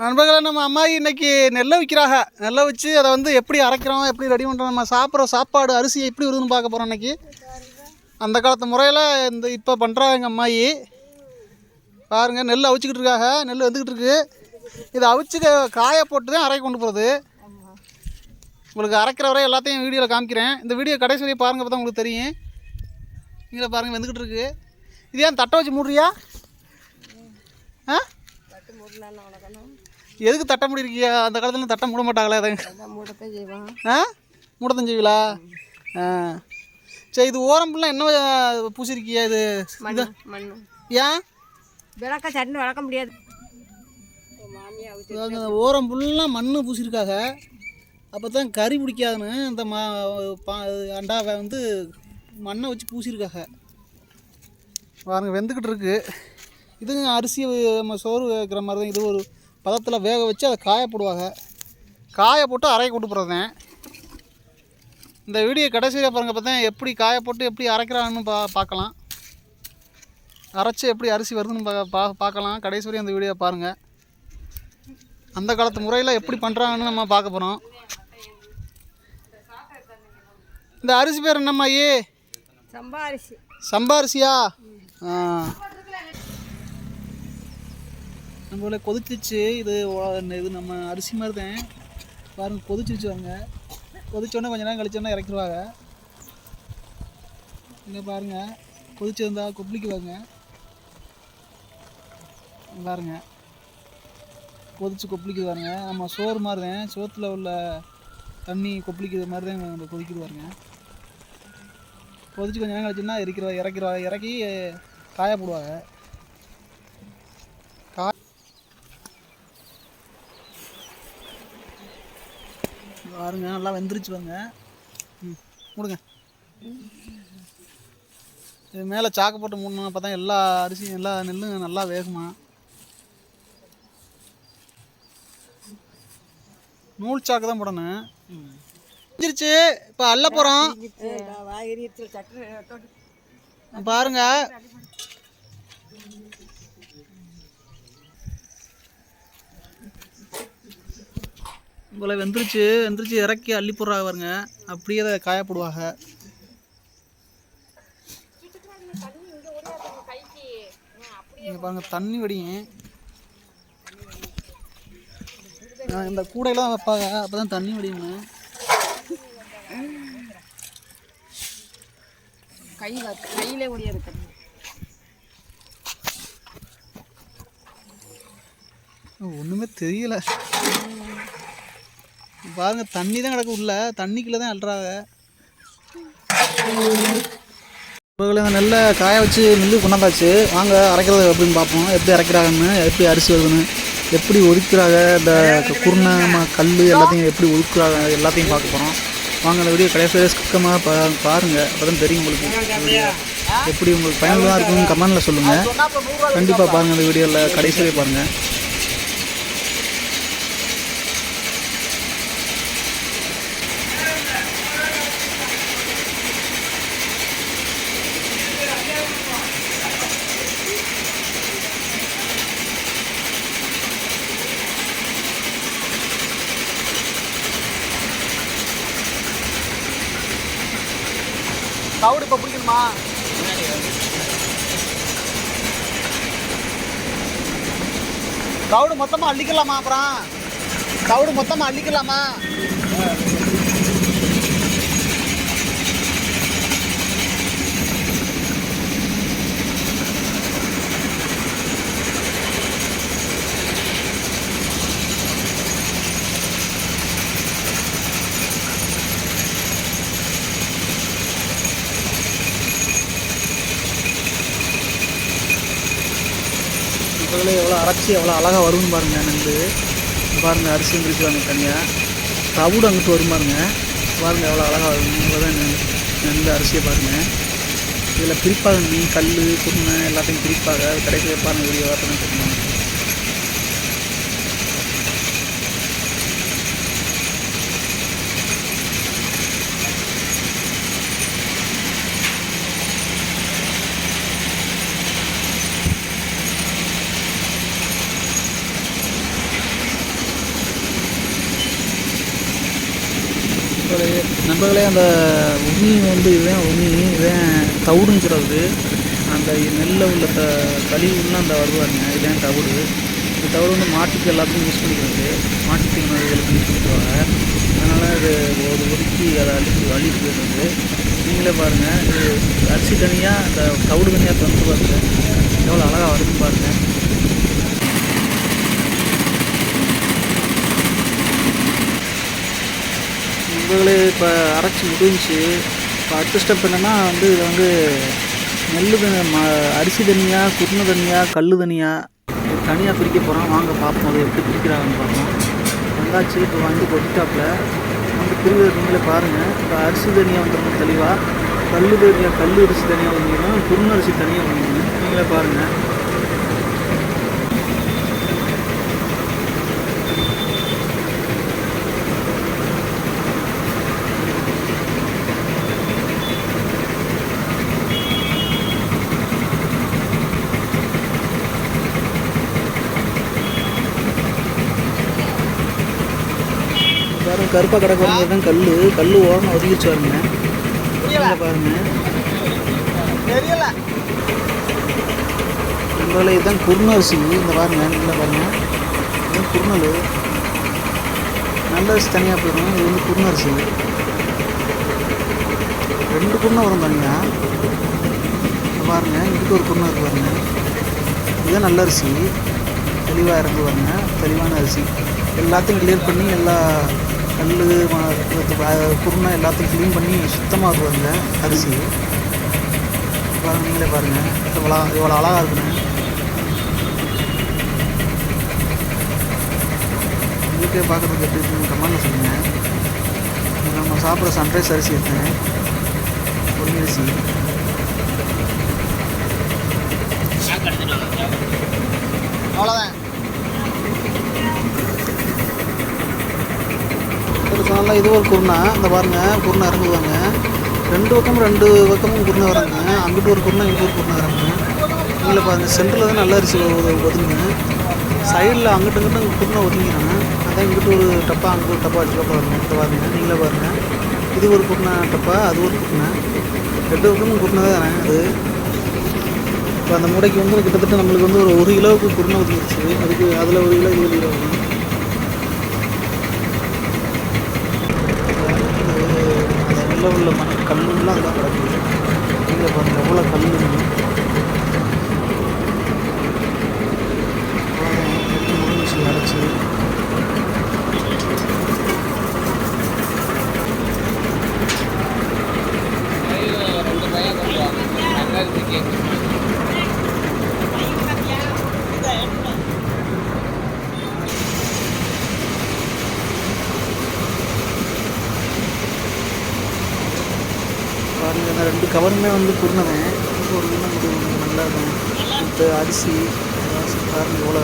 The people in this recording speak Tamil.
நண்பர்களே நம்ம அம்மா இன்னைக்கு நெல்லை விற்கிறாங்க. நெல்லை வச்சு அதை வந்து எப்படி அரைக்கிறோம் எப்படி ரெடி பண்ணுறோம் நம்ம சாப்பிட்ற சாப்பாடு அரிசி எப்படி வருதுன்னு பார்க்க போகிறோம் இன்னைக்கு. அந்த காலத்து முறையில் இந்த இப்போ பண்ணுறாங்க எங்கள் அம்மாயி. பாருங்கள் நெல் அவிச்சிக்கிட்டு இருக்காங்க. நெல் வந்துக்கிட்டு இருக்கு. இதை அவிச்சு காய போட்டு தான் அரைக்க கொண்டு போகிறது உங்களுக்கு அரைக்கிற வரை எல்லாத்தையும் வீடியோவில் காமிக்கிறேன். இந்த வீடியோ கடைசி வரையும் பாருங்க அப்போ தான் உங்களுக்கு தெரியும். நீங்களே பாருங்கள் வந்துக்கிட்டு இருக்கு. இது ஏன் தட்டை வச்சு மூடுறியா? ஆ? எதுக்கு தட்டை மூடிருக்கியா அந்த காலத்துல தட்டை மூட மாட்டாங்களே அதை. மூடத்தான் ஆ? மூடத்தம் செய்வீங்களா? ஆ. சரி இது ஓரம் ஃபுல்லாக என்ன பூசிருக்கியா இது? ஏன்? விளக்க சட்னி வளர்க்க முடியாது. ஓரம் ஃபுல்லாக மண் பூசிருக்காங்க அப்போ தான் கறி பிடிக்காதுன்னு இந்த மா பா அண்டாவை வந்து மண்ணை வச்சு பூசிருக்காங்க பாருங்க வெந்துக்கிட்டு இருக்கு. இது அரிசி நம்ம சோறு வைக்கிற மாதிரி தான் இது ஒரு பதத்தில் வேக வச்சு அதை காய போடுவாங்க. காய போட்டு அரைய கொண்டு போகிறதேன் இந்த வீடியோ கடைசியில் பாருங்க பார்த்தா எப்படி காய போட்டு எப்படி அரைக்கிறான்னு பா பார்க்கலாம். அரைச்சி எப்படி அரிசி வருதுன்னு பா பா பார்க்கலாம். கடைசி வரையும் அந்த வீடியோ பாருங்கள் அந்த காலத்து முறையில் எப்படி பண்ணுறாங்கன்னு நம்ம பார்க்க போகிறோம் இந்த அரிசி பேர் என்னம்மா ஐயே சம்பா அரிசி. சம்பா அரிசியா? ஆ. நம்மள கொதிச்சிச்சு இது ஓ- இது நம்ம அரிசி மாதிரி தான் பாருங்க கொதிச்சிச்சு வாங்க கொதிச்சோடனே கொஞ்ச நேரம் கழிச்சோடனே இறக்கிடுவாங்க இங்கே பாருங்க கொதிச்சிருந்தா கொப்பளிக்குவாங்க. பாருங்க கொதிச்சு கொப்பளிக்குது பாருங்க நம்ம சோறு மாதிரி தான் சோத்தில் உள்ள தண்ணி கொப்பளிக்கிறது மாதிரி தான் நம்ம கொதிக்குது பாருங்க கொதிச்சு கொஞ்ச நேரம் கழிச்சுன்னா இறக்கிறவா இறக்கிறவா இறக்கி காய போடுவாங்க பாருங்க நல்லா வெந்துருச்சு பாருங்க. ம் கொடுங்க இது மேலே சாக்கு போட்டு மூடணும் அப்போ தான் எல்லா அரிசியும் எல்லா நெல்லும் நல்லா வேகுமா? நூல் சாக்கு தான் போடணும். வெந்துருச்சு இப்போ அள்ள போகிறோம் பாருங்க. போல வெந்துருச்சு வெந்துருச்சு இறக்கி அள்ளி போடுறாங்க பாருங்க. அப்படியே அதை காய போடுவாங்க இங்க பாருங்க தண்ணி வடியும் இந்த கூடையெல்லாம் வைப்பாங்க. அப்பதான் தண்ணி வடியுங்க கை வ- கையிலே முடியாது தண்ணி. ஒன்றுமே தெரியல. பாருங்க தண்ணி தான் கிடக்கு உள்ள. தண்ணிக்குள்ளே தான் அல்றாங்க நல்ல காய வச்சு நெல்லு கொண்டாந்தாச்சு. வாங்க அரைக்கிறது அப்படின்னு பார்ப்போம். எப்படி அரைக்கிறாங்கன்னு எப்படி அரிசி வருதுன்னு எப்படி ஒதுக்குறாங்க இந்த குருணை ம- கல் எல்லாத்தையும் எப்படி ஒதுக்குறாங்க எல்லாத்தையும் பார்க்க போகிறோம் வாங்க அந்த வீடியோ கடைசியில் சுத்தமாக பா பாருங்கள் அப்போ தான் தெரியும் உங்களுக்கு. எப்படி உங்களுக்கு பயனுள்ளதாக இருக்குன்னு கமெண்டில் சொல்லுங்கள் கண்டிப்பாக பாருங்கள் அந்த வீடியோவில் கடைசியிலே பாருங்கள் தவிடு இப்போ பிடிக்கணுமா? தவிடு மொத்தமாக அள்ளிக்கலாமா அப்புறம்? தவிடு மொத்தமாக அள்ளிக்கலாமா? முதல்ல எவ்வளோ அழகாக வரும்னு பாருங்கள் நண்டு. பாருங்கள் அரிசி வந்துருக்குறாங்க தனியாக தவிடு அங்கிட்டு வரும் பாருங்க. பாருங்கள் எவ்வளோ அழகாக வரும் இவ்வளோதான் நண்டு அரிசியை பாருங்கள் இதில் பிரிப்பாக மீன் கல் குருணை எல்லாத்தையும் பிரிப்பாக அது பாருங்க பாருங்கள் வீடியோ வார்த்தை நண்பர்களே நண்பர்களே அந்த உமி வந்து இதுதான் உமி இதுதான் தவிடுன்னு சொல்கிறது அந்த நெல்லில் உள்ள த கழிவுலாம் அந்த வருவாருங்க இதுதான் தவிடு. இந்த தவிடு வந்து மாட்டுக்கு எல்லாத்துக்கும் யூஸ் பண்ணிக்கிறது. மாட்டு தீவனங்களுக்கு யூஸ் பண்ணிக்குவாங்க அதனால் இது ஒரு ஒதுக்கி அதை அழிச்சு அழிச்சு போயிடுறது நீங்களே பாருங்கள் இது அரிசி தனியாக அந்த தவிடு தனியாக தந்து பாருங்கள் எவ்வளோ அழகாக வருதுன்னு பாருங்கள் நண்பர்களே இப்போ அரைச்சி முடிஞ்சு இப்போ அடுத்த ஸ்டெப் என்னென்னா வந்து இதை வந்து நெல் ம அரிசி தனியாக குருணை தனியாக கல் தனியாக தனியாக பிரிக்க போகிறோம் வாங்க பார்ப்போம் அதை எப்படி பிரிக்கிறாங்கன்னு பார்ப்போம். வந்தாச்சு இப்போ வந்து கொட்டிட்டாப்பில். வந்து பிரிவு நீங்களே பாருங்கள் இப்போ அரிசி தனியாக வந்துடும் தெளிவாக கல் தனியாக கல் அரிசி தனியாக வந்துடும் குருணை அரிசி தனியாக வந்துடும் நீங்களே பாருங்கள் கருப்பாக கிடக்கிறது தான் கல் கல் ஓரமாக ஒதுக்கிச்சு பாருங்க. பாருங்க. தெரியல. நம்மளால இதுதான் குருணரிசி. இந்த பாருங்க நல்லா பாருங்க. இதுதான் குருணல் நல்ல அரிசி தனியாக போயிடும். இது வந்து குருணரிசி. ரெண்டு குருணை வரும் தனியாக பாருங்க இங்கிட்டு ஒரு குருணை இருக்கு பாருங்க. இதுதான் நல்ல அரிசி தெளிவாக இறங்கு பாருங்க. தெளிவான அரிசி. எல்லாத்தையும் கிளியர் பண்ணி எல்லா கல் குருணை எல்லாத்தையும் க்ளீன் பண்ணி சுத்தமாக இருக்குவாங்க அரிசி. பாருங்க நீங்களே பாருங்கள் இவ்வளோ இவ்வளோ அழகாக இருக்குங்க உங்களுக்கே பார்க்குறதுக்கு எப்படி இருக்குன்னு கமெண்ட்டில் சொல்லுங்கள் நம்ம சாப்பிட்ற சன்ரைஸ் அரிசி எடுத்தேன் பொன்னி அரிசி. அவ்வளோதான். ஒரு இது ஒரு குருணா? இந்த பாருங்க குருணை இறங்குவாங்க ரெண்டு பக்கமும் ரெண்டு பக்கமும் குருணை வராங்க அங்கிட்டு ஒரு குருணை இங்கிட்டு ஒரு குருணை வராங்க நீங்களே பாருங்கள் சென்டரில் தான் நல்லா அரிசி ஒதுங்க சைடில் அங்கிட்டு இங்கிட்டு குருணை ஒதுங்கிறாங்க அதான் இங்கிட்டு ஒரு டப்பா அங்கிட்டு ஒரு டப்பா வச்சுக்க பாருங்கள் இந்த பாருங்க நீங்களே பாருங்கள் இது ஒரு குருணை டப்பா அது ஒரு குருணை. ரெண்டு பக்கமும் குருணை தான் அது. இப்போ அந்த மூடைக்கு வந்து கிட்டத்தட்ட நம்மளுக்கு வந்து ஒரு ஒரு கிலோவுக்கு குருணை ஒதுங்கிடுச்சு அதுக்கு அதில் ஒரு கிலோ இருபது கிலோ வரும். உள்ள உள்ள மண் கல்லுலாம் அதெல்லாம் கிடக்குது இங்கே பாருங்கள் எவ்வளோ கல் முடிஞ்சு அரைச்சி பாருங்க இந்த ரெண்டு கவருமே வந்து குருணவன். ஒரு நல்லா இருக்கும் இந்த அரிசி காரணம் எவ்வளோ